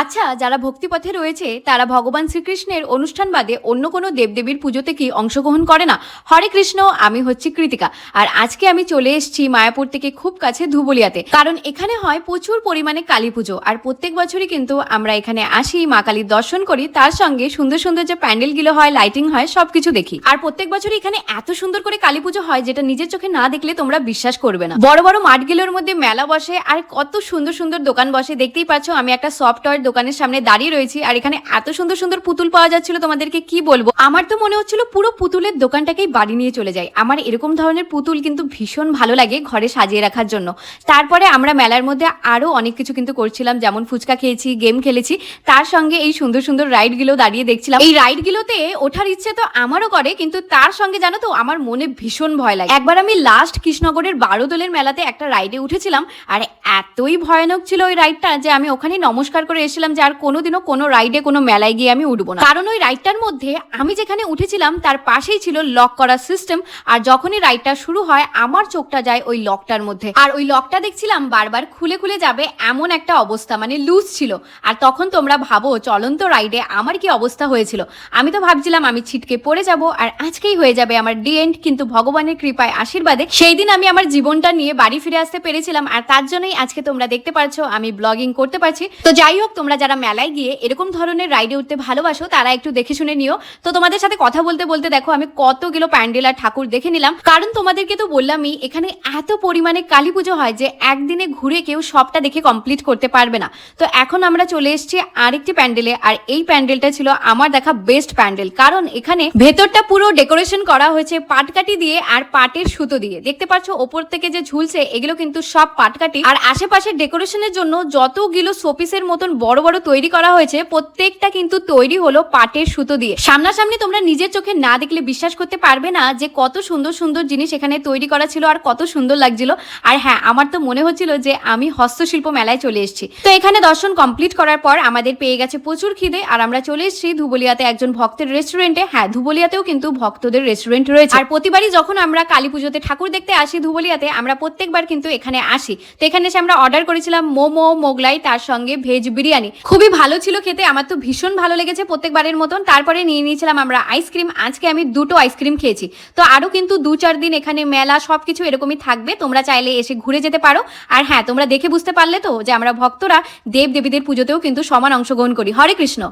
আচ্ছা যারা ভক্তিপথে রয়েছে, তারা ভগবান শ্রীকৃষ্ণের অনুষ্ঠান বাদে অন্য কোনো দেবদেবীর পুজোতে কি অংশগ্রহণ করে না? হরে কৃষ্ণ, আমি হচ্ছি কৃতিকা। আর আজকে আমি চলে এসেছি মায়াপুর থেকে খুব কাছে ধুবুলিয়াতে। কারণ এখানে হয় প্রচুর পরিমাণে কালী পুজো। আর প্রত্যেক বছরই কিন্তু আমরা এখানে আসি, মা কালীর দর্শন করি। তার সঙ্গে সুন্দর সুন্দর যে প্যান্ডেলগুলো হয়, লাইটিং হয়, সবকিছু দেখি। আর প্রত্যেক বছরই এখানে এত সুন্দর করে কালী পুজো হয়, যেটা নিজের চোখে না দেখলে তোমরা বিশ্বাস করবে না। বড় বড় মাঠগুলোর মধ্যে মেলা বসে, আর কত সুন্দর সুন্দর দোকান বসে। দেখতেই পাচ্ছ, আমি একটা সফটওয়্যার দোকানের সামনে দাঁড়িয়ে রয়েছি আর এখানে এত সুন্দর সুন্দর পুতুল পাওয়া যাচ্ছিল, তোমাদেরকে কি বলব? আমার তো মনে হচ্ছিল পুরো পুতুলের দোকানটাকেই বাড়ি নিয়ে চলে যাই। আমার এরকম ধরনের পুতুল কিন্তু ভীষণ ভালো লাগে ঘরে সাজিয়ে রাখার জন্য। তারপরে আমরা মেলার মধ্যে আরও অনেক কিছু কিন্তু করছিলাম, যেমন ফুচকা খেয়েছি, গেম খেলেছি। তার সঙ্গে এই সুন্দর সুন্দর রাইডগুলো দাঁড়িয়ে দেখছিলাম। এই রাইডগুলোতে ওঠার ইচ্ছে তো আমারও করে, কিন্তু তার সঙ্গে জানো তো আমার মনে ভীষণ ভয় লাগে। একবার আমি লাস্ট কৃষ্ণনগরের বারোদোলের মেলাতে একটা রাইডে উঠেছিলাম, আর এতই ভয়ানক ছিল ওই রাইডটা যে আমি ওখানে নমস্কার করে এসেছিলাম যে আর কোনোদিনও কোনো রাইডে কোনো মেলায় গিয়ে আমি উঠবো না। কারণ ওই রাইডটার মধ্যে আমি যেখানে উঠেছিলাম, তার পাশেই ছিল লক করার সিস্টেম আর যখনই রাইডটা শুরু হয়, আমার চোখটা যায় ওই লকটার মধ্যে। আর ওই লকটা দেখছিলাম বারবার খুলে খুলে যাবে এমন একটা অবস্থা মানে লুজ ছিল। আর তখন তোমরা ভাবো, চলন্ত রাইডে আমার কি অবস্থা হয়েছিল? আমি তো ভাবছিলাম আমি ছিটকে পড়ে যাব আর আজকেই হয়ে যাবে আমার ডি এন্ড কিন্তু ভগবানের কৃপায়, আশীর্বাদে সেই দিন আমি আমার জীবনটা নিয়ে বাড়ি ফিরে আসতে পেরেছিলাম। আর তার জন্যই আজকে তোমরা দেখতে পারছ, আমি ব্লগিং করতে পারছি। তো যাই হোক তোমরা যারা মেলায় গিয়ে এরকম ধরনের রাইডে উঠতে ভালোবাসো, তারা একটু দেখে শুনে নিও। তো তোমাদের সাথে কথা বলতে বলতে দেখো, আমি কতগুলো প্যান্ডেল আর ঠাকুর দেখে নিলাম। কারণ তোমাদেরকে তো বললামই, এখানে এত পরিমাণে কালী পুজো হয় যে একদিনে ঘুরে কেউ সবটা দেখে কমপ্লিট করতে পারবে না। তো এখন আমরা চলে এসেছি আরেকটি প্যান্ডেলে, আর এই প্যান্ডেলটা ছিল আমার দেখা বেস্ট প্যান্ডেল। কারণ এখানে ভেতরটা পুরো ডেকোরেশন করা হয়েছে পাটকাঠি দিয়ে আর পাটের সুতো দিয়ে। দেখতে পাচ্ছ, ওপর থেকে যে ঝুলছে, এগুলো কিন্তু সব পাটকাঠি। আর আশেপাশের ডেকোরেশনের জন্য যতগুলো শোপিসের মতন বড় বড় তৈরি করা হয়েছে, প্রত্যেকটা কিন্তু তৈরি হলো পাটের সুতো দিয়ে। সামনাসামনি তোমরা নিজের চোখে না দেখলে বিশ্বাস করতে পারবে না যে কত সুন্দর সুন্দর জিনিস এখানে তৈরি করা ছিল আর কত সুন্দর লাগছিল। আর হ্যাঁ আমার তো মনে হচ্ছিল যে আমি হস্তশিল্প মেলায় চলে এসেছি। তো এখানে দর্শন কমপ্লিট করার পর আমাদের পেয়ে গেছে প্রচুর খিদে আর আমরা চলে এসেছি ধুবলিয়াতে একজন ভক্তের রেস্টুরেন্টে হ্যাঁ ধুবলিয়াতেও কিন্তু ভক্তদের রেস্টুরেন্ট রয়েছে। আর প্রতিবারই যখন আমরা কালী পুজোতে ঠাকুর দেখতে আসি ধুবলিয়াতে, আমরা প্রত্যেকবার কিন্তু এখানে আসি। তো এখানে এসে আমরা অর্ডার করেছিলাম মোমো, মোগলাই, তার সঙ্গে ভেজ বিরিয়ানি খুবই ভালো ছিল খেতে, আমার তো ভীষণ ভালো লেগেছে প্রত্যেকবারের মতন। তারপরে নিয়ে নিয়েছিলাম আমরা আইসক্রিম আজকে আমি দুটো আইসক্রিম খেয়েছি। তো আরও কিন্তু দু চার দিন এখানে মেলা সব কিছু এরকমই থাকবে। তোমরা চাইলে এসে ঘুরে যেতে পারো। আর হ্যাঁ তোমরা দেখে বুঝতে পারলে তো যে আমরা ভক্তরা দেব দেবীদের পুজোতেও কিন্তু সমান অংশগ্রহণ করি। হরে কৃষ্ণ।